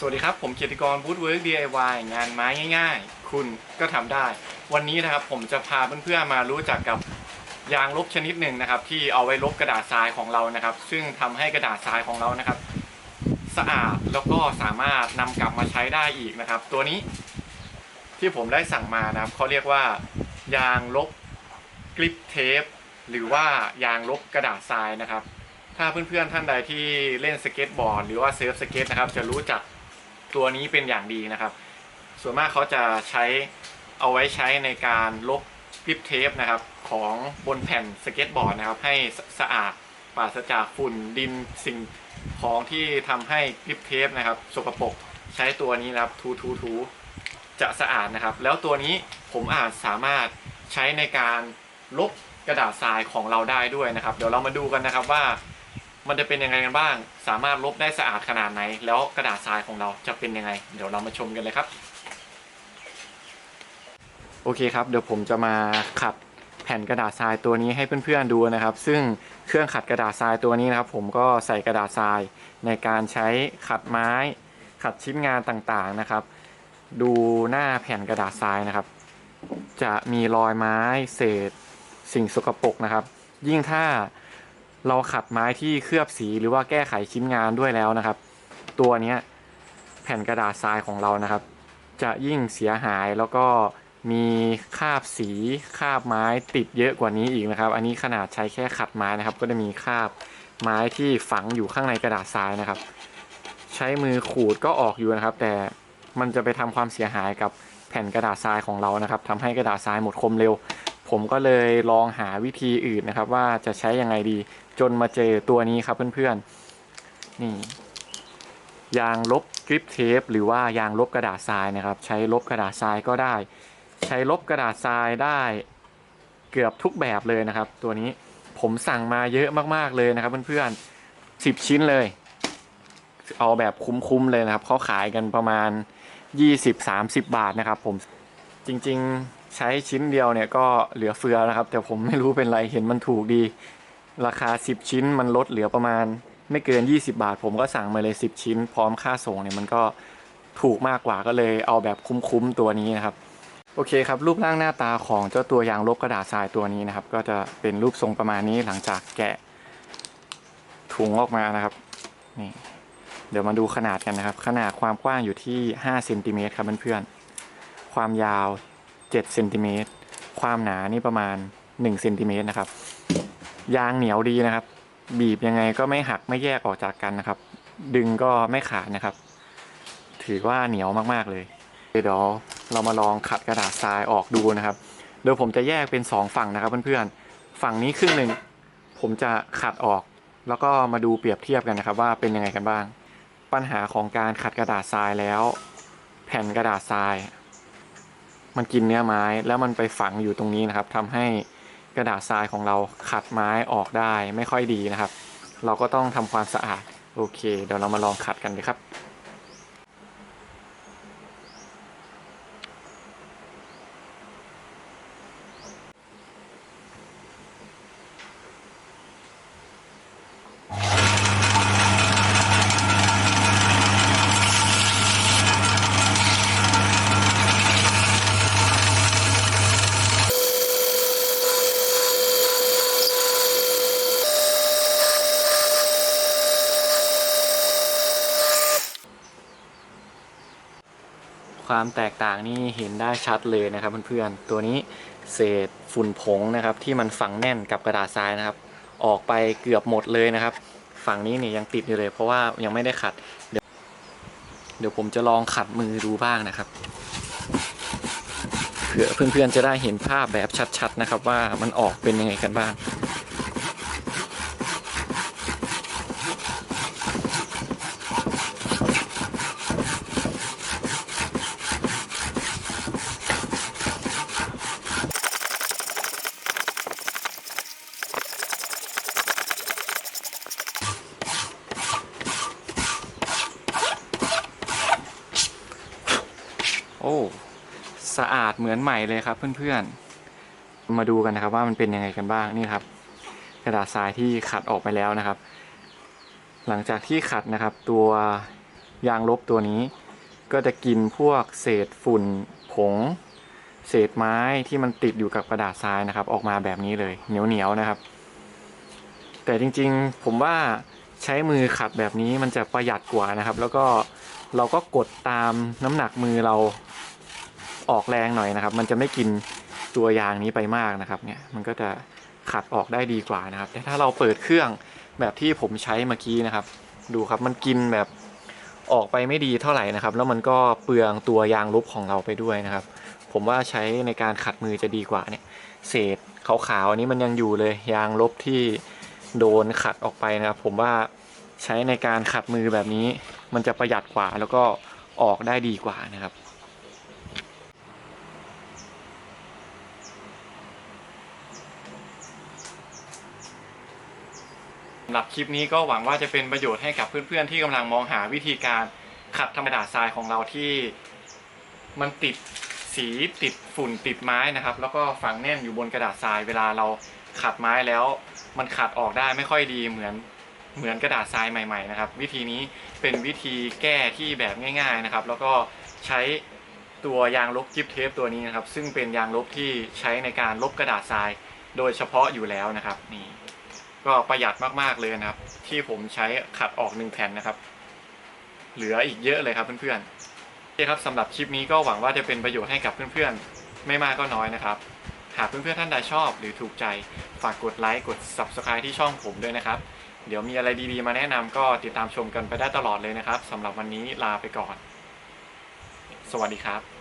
สวัสดีครับ ผมเกียรติกรบูธเวิร์ก DIY งานไม้ง่ายๆ คุณก็ทำได้ วันนี้นะครับผมจะพาเพื่อนๆมารู้จักกับยางลบชนิดหนึ่งนะครับ ที่เอาไว้ลบกระดาษทรายของเรานะครับ ซึ่งทำให้กระดาษทรายของเรานะครับ สะอาดแล้วก็สามารถนำกลับมาใช้ได้อีกนะครับ ตัวนี้ที่ผมได้สั่งมานะครับเขาเรียกว่ายางลบกริปเทปหรือว่ายางลบกระดาษทรายนะครับ ถ้าเพื่อนๆท่านใดที่เล่นสเก็ตบอร์ดหรือว่าเซิร์ฟสเก็ตนะครับจะรู้จัก ตัวนี้เป็นอย่างดีนะครับ ส่วนมากเขาจะใช้เอาไว้ใช้ในการลบกริปเทปนะครับของบนแผ่นสเก็ตบอร์ดนะครับ ให้สะอาดปราศจากฝุ่นดินสิ่งของที่ทำให้กริปเทปนะครับสกปรกใช้ตัวนี้นะครับทูทูทูจะสะอาดนะครับ แล้วตัวนี้ผมอาจสามารถใช้ในการลบกระดาษทรายของเราได้ด้วยนะครับ เดี๋ยวเรามาดูกันนะครับว่า มันจะเป็นยังไงกันบ้าง สามารถลบได้สะอาดขนาดไหน แล้วกระดาษทรายของเราจะเป็นยังไง เดี๋ยวเรามาชมกันเลยครับ โอเคครับ เดี๋ยวผมจะมาขัดแผ่นกระดาษทรายตัวนี้ให้เพื่อนๆดูนะครับ ซึ่งเครื่องขัดกระดาษทรายตัวนี้นะครับ ผมก็ใส่กระดาษทรายในการใช้ขัดไม้ ขัดชิ้นงานต่างๆนะครับ ดูหน้าแผ่นกระดาษทรายนะครับ จะมีรอยไม้เศษสิ่งสกปรกนะครับ ยิ่งถ้า เราขัดไม้ที่เคลือบสีหรือว่าแก้ไขชิ้นงานด้วยแล้วนะครับ ตัวนี้แผ่นกระดาษทรายของเรานะครับ จะยิ่งเสียหายแล้วก็มีคราบสีคราบไม้ติดเยอะกว่านี้อีกนะครับ อันนี้ขนาดใช้แค่ขัดไม้นะครับ ก็จะมีคราบไม้ที่ฝังอยู่ข้างในกระดาษทรายนะครับ ใช้มือขูดก็ออกอยู่นะครับ แต่มันจะไปทำความเสียหายกับแผ่นกระดาษทรายของเรานะครับทำให้กระดาษทรายหมดคมเร็ว ผมก็เลยลองหาวิธีอื่นนะครับว่าจะใช้ยังไงดี จนมาเจอตัวนี้ครับเพื่อนๆ นี่ ยางลบกริปเทปหรือว่ายางลบกระดาษทรายนะครับ ใช้ลบกระดาษทรายก็ได้ ใช้ลบกระดาษทรายได้เกือบทุกแบบเลยนะครับ ตัวนี้ผมสั่งมาเยอะมากๆเลยนะครับเพื่อนๆสิบชิ้นเลย เอาแบบคุ้มๆเลยนะครับเขาขายกันประมาณ 20-30 บาทนะครับ ผมจริง ๆ ใช้ชิ้นเดียวเนี่ยก็เหลือเฟือนะครับ แต่ผมไม่รู้เป็นไรเห็นมันถูกดี ราคา 10 ชิ้นมันลดเหลือประมาณ ไม่เกิน 20 บาท ผมก็สั่งมาเลย 10 ชิ้น พร้อมค่าส่งเนี่ยมันก็ถูกมากกว่าก็เลยเอาแบบคุ้มๆตัวนี้นะครับโอเคครับรูปร่างหน้าตาของเจ้าตัวยางลบกระดาษทรายตัวนี้นะครับ ก็จะเป็นรูปทรงประมาณนี้หลังจากแกะถุงออกมานะครับนี่เดี๋ยวมาดูขนาดกันนะครับ ขนาดความกว้างอยู่ที่5เซนติเมตรครับเพื่อนๆความยาว 7เซนติเมตรความหนานี่ประมาณ1เซนติเมตรนะครับ ยางเหนียวดีนะครับ บีบยังไงก็ไม่หักไม่แยกออกจากกันนะครับ ดึงก็ไม่ขาดนะครับ ถือว่าเหนียวมากๆเลยเดี๋ยวเรามาลองขัดกระดาษทรายออกดูนะครับ โดยผมจะแยกเป็นสองฝั่งนะครับเพื่อนๆฝั่งนี้ครึ่งหนึ่งผมจะขัดออก แล้วก็มาดูเปรียบเทียบกันนะครับ ว่าเป็นยังไงกันบ้าง ปัญหาของการขัดกระดาษทรายแล้ว แผ่นกระดาษทราย มันกินเนื้อไม้แล้วมันไปฝังอยู่ตรงนี้นะครับทำให้กระดาษทรายของเราขัดไม้ออกได้ไม่ค่อยดีนะครับ เราก็ต้องทำความสะอาด โอเค เดี๋ยวเรามาลองขัดกันเลยครับ ความแตกต่างนี่เห็นได้ชัดเลยนะครับเพื่อนๆ ตัวนี้เศษฝุ่นผงนะครับที่มันฝังแน่นกับกระดาษทรายนะครับ ออกไปเกือบหมดเลยนะครับ ฝั่งนี้เนี่ยยังติดอยู่เลยเพราะว่ายังไม่ได้ขัด เดี๋ยวเดี๋ยวผมจะลองขัดมือดูบ้างนะครับเผื่อเพื่อนๆจะได้เห็นภาพแบบชัดๆนะครับว่ามันออกเป็นยังไงกันบ้าง เหมือนใหม่เลยครับเพื่อนๆ มาดูกันนะครับว่ามันเป็นยังไงกันบ้างนี่ครับ กระดาษทรายที่ขัดออกไปแล้วนะครับ หลังจากที่ขัดนะครับ ตัวยางลบตัวนี้ ก็จะกินพวกเศษฝุ่นผง เศษไม้ที่มันติดอยู่กับกระดาษทรายนะครับ ออกมาแบบนี้เลยเหนียวเหนียวๆนะครับ แต่จริงๆผมว่าใช้มือขัดแบบนี้มันจะประหยัดกว่านะครับ แล้วก็เราก็กดตามน้ำหนักมือเรา ออกแรงหน่อยนะครับ มันจะไม่กินตัวยางนี้ไปมากนะครับเนี่ยมันก็จะขัดออกได้ดีกว่านะครับ แต่ถ้าเราเปิดเครื่องแบบที่ผมใช้เมื่อกี้นะครับ ดูครับมันกินแบบออกไปไม่ดีเท่าไหร่นะครับ แล้วมันก็เปลืองตัวยางลบของเราไปด้วยนะครับ ผมว่าใช้ในการขัดมือจะดีกว่าเนี่ย เศษขาวๆอันนี้มันยังอยู่เลยยางลบที่โดนขัดออกไปนะครับ ผมว่าใช้ในการขัดมือแบบนี้ มันจะประหยัดกว่าแล้วก็ออกได้ดีกว่านะครับ สำหรับคลิปนี้ก็หวังว่าจะเป็นประโยชน์ให้กับเพื่อนๆที่กำลังมองหาวิธีการขัดธรรมดาทรายของเราที่มันติดสีติดฝุ่นติดไม้นะครับ แล้วก็ฝังแน่นอยู่บนกระดาษทรายเวลาเราขัดไม้แล้ว มันขัดออกได้ไม่ค่อยดีเหมือนเหมือนกระดาษทรายใหม่ๆนะครับ วิธีนี้เป็นวิธีแก้ที่แบบง่าย ๆนะครับ แล้วก็ใช้ตัวยางลบกิฟเทปตัวนี้นะครับ ซึ่งเป็นยางลบที่ใช้ในการลบกระดาษทราย โดยเฉพาะอยู่แล้วนะครับนี่ ก็ประหยัดมากๆเลยนะครับ ที่ผมใช้ขัดออกหนึ่งแผ่นนะครับ เหลืออีกเยอะเลยครับเพื่อนๆโอเคครับสำหรับคลิปนี้ก็หวังว่าจะเป็นประโยชน์ให้กับเพื่อนๆ ไม่มากก็น้อยนะครับหากเพื่อนๆท่านใดชอบหรือถูกใจฝากกดไลค์กด Subscribe ที่ช่องผมด้วยนะครับ เดี๋ยวมีอะไรดีๆมาแนะนำก็ติดตามชมกันไปได้ตลอดเลยนะครับสำหรับวันนี้ลาไปก่อน สวัสดีครับ